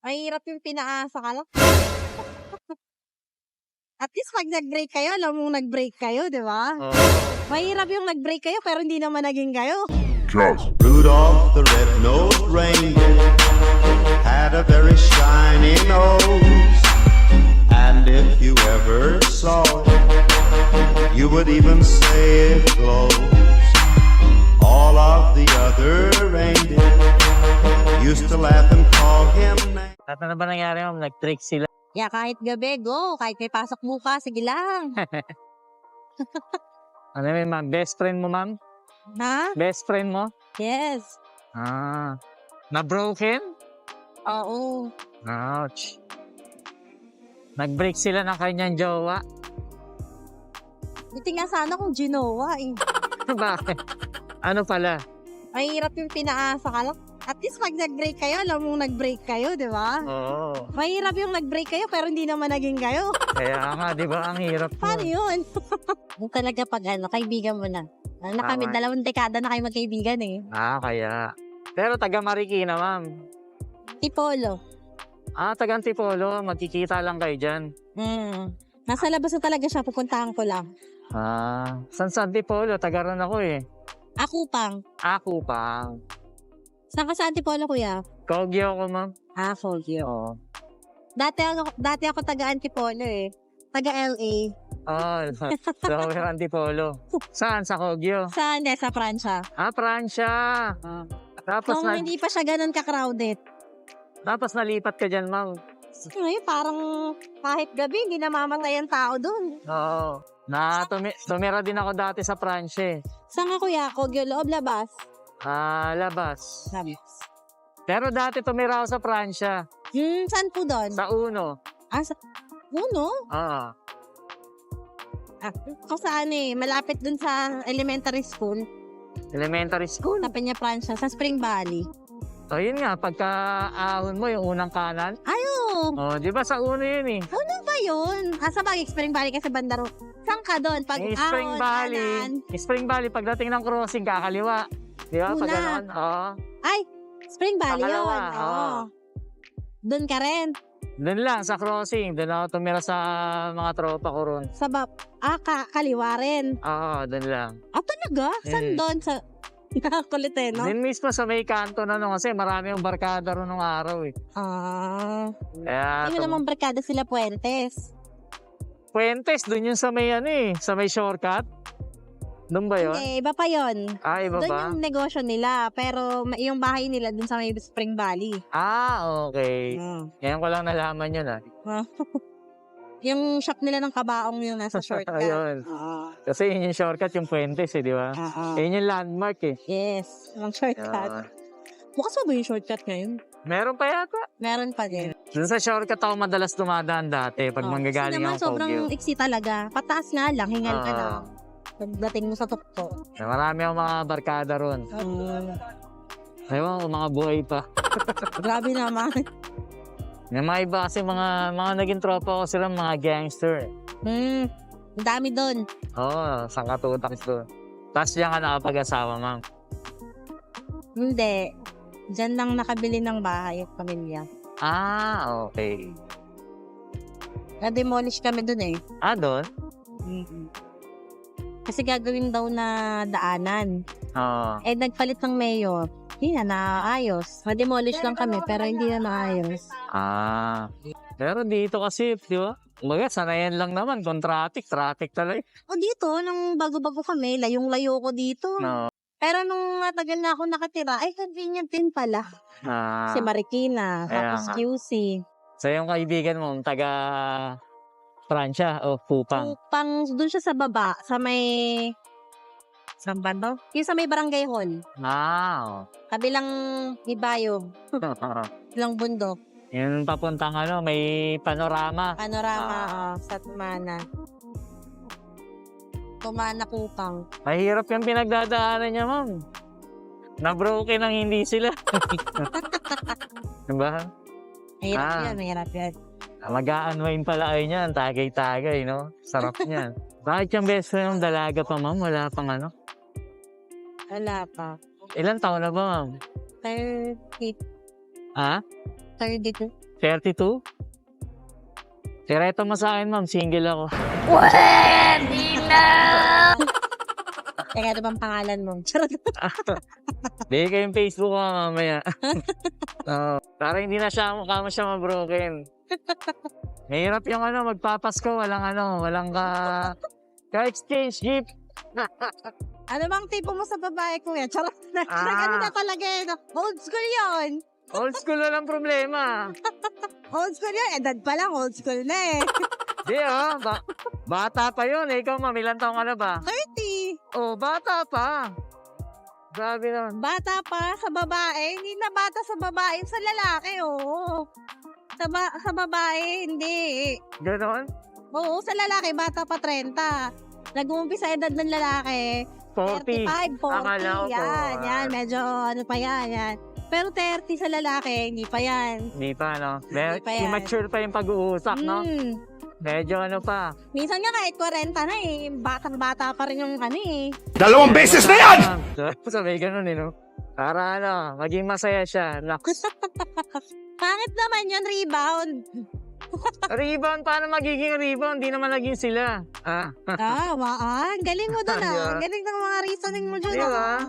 Mahirap yung pinaasa ka lang. At least pag nag-break kayo, alam mong nag-break kayo, di ba? Oo. Mahirap yung nag-break kayo pero hindi naman naging kayo. Just Rudolph the red-nosed reindeer had a very shiny nose. And if you ever saw it, you would even say it glows. All of the other reindeer used to laugh and call him names. At ano ba nangyari, ma'am? Nag-trick sila. Yeah, kahit gabi, go. Kahit may pasok bukas, sige lang. Ano yun, ma'am? Best friend mo, ma'am? ha? Best friend mo? Yes. Ah. Na-broken? Oo. Ouch. Nag-break sila ng kanyang jowa. Buti nga sana kung ginawa eh. Bakit? Ano pala? Mahirap yung pinaasa ka lang. At least pag nag-break kayo, alam mong nag-break kayo, di ba? Oo. Mahirap yung nag-break kayo pero hindi naman naging kayo. Kaya nga, di ba? Ang hirap mo. Paano yun? Yung talaga pag ano, kaibigan mo na. Ano na kami, Tama. dalawang dekada na kayo magkaibigan eh. Ah, kaya. Pero taga Marikina, ma'am. Tipolo. Ah, taga Antipolo. Magkikita lang kayo dyan. Mm. Nasa labas na talaga siya, pupuntahan ko lang. Ah, San sa Antipolo? Taga ron ako eh. Ako pang. Ako pang. Saan ka sa Antipolo, kuya? Kogyo ko, ma'am. Ah, Fogyo. Oo. Dati ako, dati ako taga Antipolo eh. Taga LA. Oh, so, Antipolo. Saan? Sa Kogyo? Sa, hindi, sa Pransya. Ah, Pransya. Tapos, Nung na, hindi pa siya ganun ka-crowded. tapos nalipat ka dyan, ma'am. Ngayon, parang kahit gabi, hindi namamatay ang tao doon. Oo. Na, tumi- tumira din ako dati sa Pransya eh. Saan ka, kuya? Kogyo, loob, labas? Ah, labas. Labas. Pero dati tumira ako sa Pransya. Hmm, saan po doon? Sa Uno. Ah, sa... Uno? Ah. Ah, kung saan eh, malapit dun sa elementary school, Elementary school. sa Peña Francia, sa Spring Valley. So, yun nga, pagka ahon mo, yung unang kanan. Ayun! Oh, di ba sa uno yun eh? Ano ba yun? Ah, sa bagay, Spring Valley kasi bandaro. Saan ka doon? Pag Yung Spring ahon, Valley. kanan. yung Spring Valley, pagdating ng crossing, kakaliwa. Di ba? Pag Una. gano'n, oo. Ay, Spring Valley yun. Pangalawa, Oo. oo. Doon ka rin. Doon lang, sa crossing. Doon ako tumira sa mga tropa ko ron. Sa bab... Ah, ka, kaliwa rin. Oo, doon lang. Ah, talaga? Saan Mm. doon? Sa... Kulit eh, no? Doon mismo sa may kanto na no, kasi marami yung barkada ron nung araw eh. Ah. Kaya, Hindi mo tum- naman barkada sila Puentes. Puentes, doon yung sa may ano eh, sa may shortcut. Doon ba yun? Hindi, iba pa yun. Ah, iba Doon ba? yung negosyo nila. Pero ma- yung bahay nila doon sa may Spring Valley. Ah, okay. Ngayon ko lang nalaman yun ah. yung shop nila ng kabaong yung nasa shortcut. Ayun. Oo. Kasi yun yung shortcut, yung Puentes eh, di ba? Oo. Yun yung landmark eh. Yes, ang shortcut. Yun. Bukas pa ba yung shortcut ngayon? Meron pa yata. Meron pa din. Doon sa shortcut ako madalas dumadaan dati pag Oo. manggagaling Kasi naman ako sobrang Kogyo. iksi talaga. Pataas nga lang, hingal ka Oo. lang. Pagdating mo sa tukto. Marami akong mga barkada ron. Ewan ko, mga buhay pa. Grabe naman. Yung mga iba kasi mga, mga naging tropa ko sila, mga gangster. Hmm. Ang dami doon. Oo, oh, sangkatutak doon. Tapos diyan ka nakapag-asawa, ma'am. Hindi. Diyan lang nakabili ng bahay at pamilya. Ah, okay. Na-demolish kami doon eh. Ah, doon? Kasi gagawin daw na daanan. Oo. Eh, nagpalit ng mayor. Hindi na naayos. Ma-demolish lang kami, pero hindi na naayos. Ah. Pero dito kasi, di ba? Umaga, sanayan lang naman. Kung traffic, traffic talaga. O dito, nung bago-bago kami, layong-layo ko dito. No. Pero nung matagal na ako nakatira, ay convenient din pala. Ah. Si Marikina, tapos nga. QC. So, yung kaibigan mo, taga Pransya o Pupang. Pang, dun siya sa baba, sa may... Saan ba no? Yung sa may barangay hall. Ah. Kabilang Ibayo. oh. Ilang bundok. yung papuntang ano, may panorama. Panorama Ah. ah, sa Tumana. Tumana Kupang. Mahirap yung pinagdadaanan niya, ma'am. Na-broken ang hindi sila. diba? Mahirap Ah. yan, mahirap yan. Mag-a-unwind pala kayo niyan. Tagay-tagay, no? Sarap niyan. Bakit yung best friend dalaga pa, ma'am? Wala pang ano? Wala pa. Ilan taon na ba, ma'am? 30, Ha? 32. 32? Tireto mo sa akin, ma'am. Single ako. Teka, ano bang pangalan mo? Charot. Bigay ko yung Facebook ko mamaya. Oo. para hindi na siya mukha mo siya mabroken. Mahirap yung ano, magpapasko, walang ano, walang ka... Ka-exchange gift. Ano bang tipo mo sa babae, kuya? Charot na. Ah. Ano na talaga no? Old school yun. Old school na lang problema. Old school yun. Edad pa lang, old school na eh. Di oh, ba- bata pa yun. Eh, ikaw, ma'am, ilang taong ka na ba? 30. Oh, bata pa. Grabe naman. Bata pa sa babae. Hindi na bata sa babae. Sa lalaki, oo. Sa, ba- sa babae, hindi. Ganon? Oo, sa lalaki, bata pa 30. Nag-uumpisa edad ng lalaki, 40. 35, 40. Akala ko yan, po, yan. ah. Medyo ano pa yan, yan. Pero 30 sa lalaki, hindi pa yan. Hindi pa, no? Hindi pa yan. immature pa yung pag-uusap, no? Mm. Medyo ano pa. Minsan nga kahit 40 na eh, batang-bata pa rin yung ano eh. Dalawang beses na yan! Sabi ganun, eh, no? Para ano, maging masaya siya. Naks. Pangit naman yun, rebound. rebound, paano magiging rebound? Di naman naging sila. Ah, ah, waan. Galing mo doon ah. Galing ng mga reasoning mo dyan di ba? ah.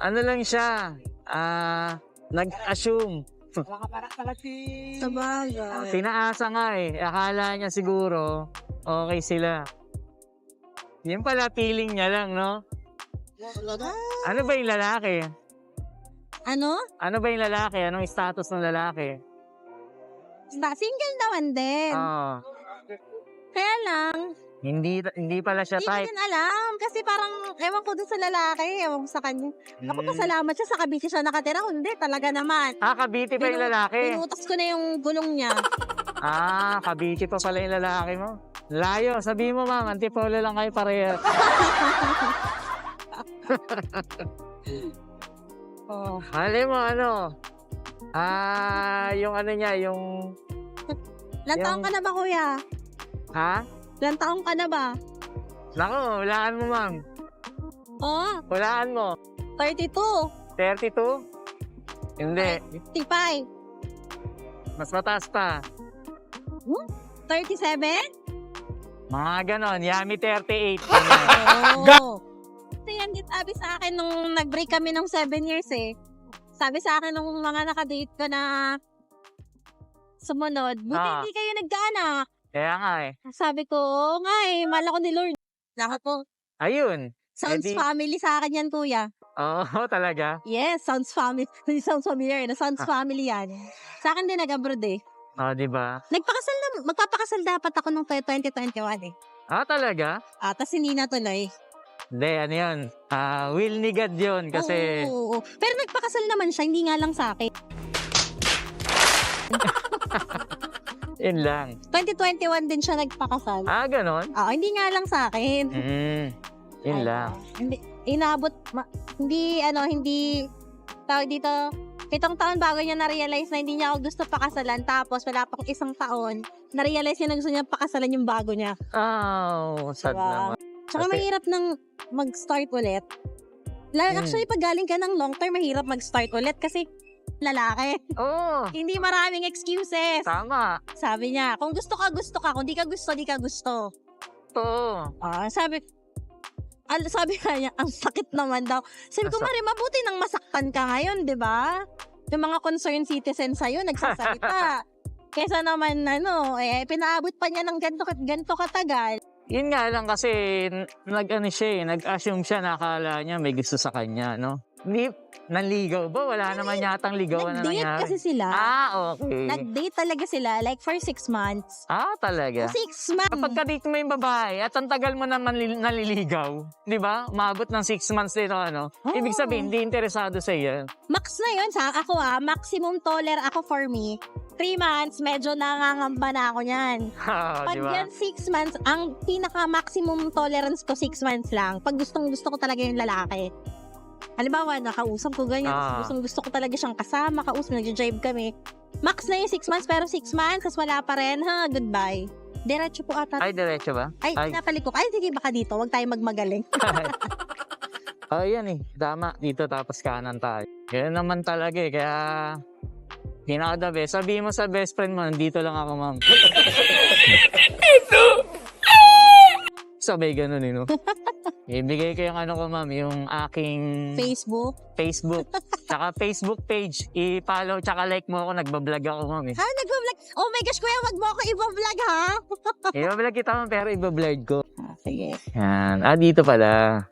ano lang siya? Ah, nag-assume. Sa bagay. Tinaasa nga eh. Akala niya siguro, okay sila. Yan pala, feeling niya lang, no? Ano ba yung lalaki? Ano? Ano ba yung lalaki? Anong status ng lalaki? Single naman din. Oo. Kaya lang, hindi, hindi pala siya hindi ko type. din alam. Kasi parang, ewan ko dun sa lalaki, ewan ko sa kanya. Ako Mm. pasalamat siya sa Cavite siya nakatira. Hindi, talaga naman. Ah, kabiti pa yung Binu- lalaki. Pinutas ko na yung gulong niya. Ah, kabiti pa pala yung lalaki mo. Layo, sabi mo ma'am, antipolo lang kayo pareha. Oh. Alam mo, ano? Ah, yung ano niya, yung... Ilan taong Yung- ka na ba, kuya? Ha? Ilan taong ka na ba? Nako, hulaan mo ma'am. Oo, Hulaan mo. 32, 32? Hindi, 55, mas mataas pa. 37? Mga ganon, Yami 38. ganyan. Oo. Kasi yan din sabi sa akin nung nag-break kami ng 7 years eh. Sabi sa akin nung mga nakadate ko na sumunod, buti Ah. hindi kayo nagkaanak. Kaya nga eh. Sabi ko, oo nga eh, mala ko ni Lord. Nako po. Ayun. Sounds Eh di- family sa akin yan, kuya. Oo, talaga. Yes, sounds family. sounds familiar. Na sounds Ah. family yan. Sa akin din nag-abroad eh. Oo, di ba? Nagpakasal na, magpapakasal dapat ako nung 2021 eh. Ah, talaga? Ah, tas hindi natuloy. Hindi, ano yun? Ah, will ni God yun kasi... Oo, oo, oo. Pero nagpakasal naman siya, hindi nga lang sa akin. Yun lang. 2021 din siya nagpakasal. Ah, ganon? Ah, hindi nga lang sa akin. Mm, yun Ay, lang. Hindi, inabot, ma- hindi, ano, hindi, tawag dito, pitong taon bago niya na-realize na hindi niya ako gusto pakasalan. Tapos, wala pang isang taon, na-realize niya na gusto niya pakasalan yung bago niya. Oh, sad Diba? naman. Tsaka Kasi- mahirap nang mag-start ulit. La- Mm. Actually, pag galing ka ng long term, mahirap mag-start ulit kasi lalaki. Oo, Hindi maraming excuses. tama. Sabi niya, kung gusto ka, gusto ka. Kung di ka gusto, di ka gusto. To. Ah, sabi, al, sabi nga niya, ang sakit naman daw. Sabi ko, Mari, mabuti nang masaktan ka ngayon, di ba? Yung mga concerned citizen sa'yo, nagsasalita. Kesa naman, ano, eh, pinaabot pa niya ng ganito, ganito katagal. Yun nga lang kasi nag-ano siya eh, nag-assume siya na akala niya may gusto sa kanya, no? Hindi, nanligaw ba? Wala naman yatang ligawan na Nag-date nangyari. kasi sila. Ah, okay. Nag-date talaga sila, like for six months. Ah, talaga. Six months. Kapag ka-date mo yung babae at ang tagal mo naman li- naliligaw, di ba? Umabot ng six months din o ano. Ibig Oo. sabihin, hindi interesado sa iyo. Max na yun sa ako ah. Maximum toler ako for me. Three months, medyo nangangamba na ako niyan. Ah, Pag di ba? yan six months, ang pinaka-maximum tolerance ko six months lang. Pag gustong gusto ko talaga yung lalaki. Halimbawa, nakausap ko ganyan. Ah. Gustong gusto ko talaga siyang kasama, kausap, nag-drive kami. Max na yung six months, pero six months, tas wala pa rin, ha, goodbye. Diretso po ata. Ay, diretso ba? Ay, ay. napalik ko. Ay, sige, baka dito. Huwag tayo magmagaling. Oh, yan eh. Tama. Dito tapos kanan tayo. Ganyan naman talaga eh. Kaya Pinaka the best. Sabihin mo sa best friend mo, nandito lang ako, ma'am. Sabay ganun, eh, no? Ibigay ko yung ano ko, ma'am, yung aking Facebook. Facebook. Tsaka Facebook page. I-follow, tsaka like mo ako. Nagbablog ako, ma'am. Eh. Ha, nag-vlog. Oh my gosh, kuya, wag mo ako i-vlog ha. I-vlog kita, ma'am, pero i-vlog ko. Ah, sige. Yan. Ah, dito pala.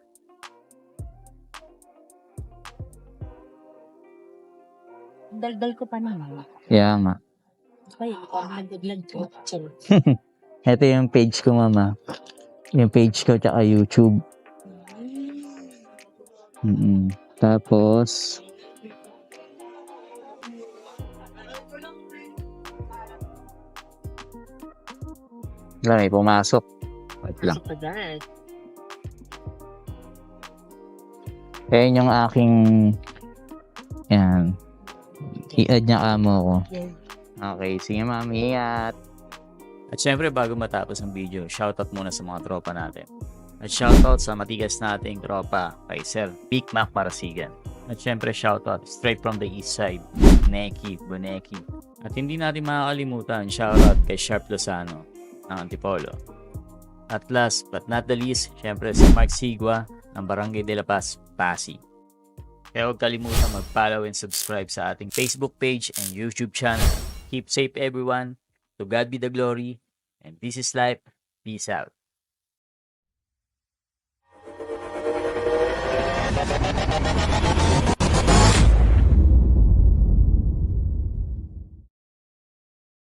Daldal ko pa naman. Yeah, nga. Ay, parang nag-vlog ko. Ito yung page ko, mama. Yung page ko, tsaka YouTube. mm Tapos, wala, may pumasok. Wait lang. Ayan yung aking, yan. I-add niya kamo ko. Okay, sige ma'am, ingat. At syempre, bago matapos ang video, shoutout muna sa mga tropa natin. At shoutout sa matigas nating tropa kay Sir Big Mac Marasigan. At syempre, shoutout straight from the east side, Neki, Boneki. At hindi natin makakalimutan, shoutout kay Sharp Lozano ng Antipolo. At last but not the least, syempre si Mark Sigua ng Barangay de la Paz, Pasig. Kaya huwag kalimutan mag-follow and subscribe sa ating Facebook page and YouTube channel. Keep safe everyone. To God be the glory. And this is life. Peace out.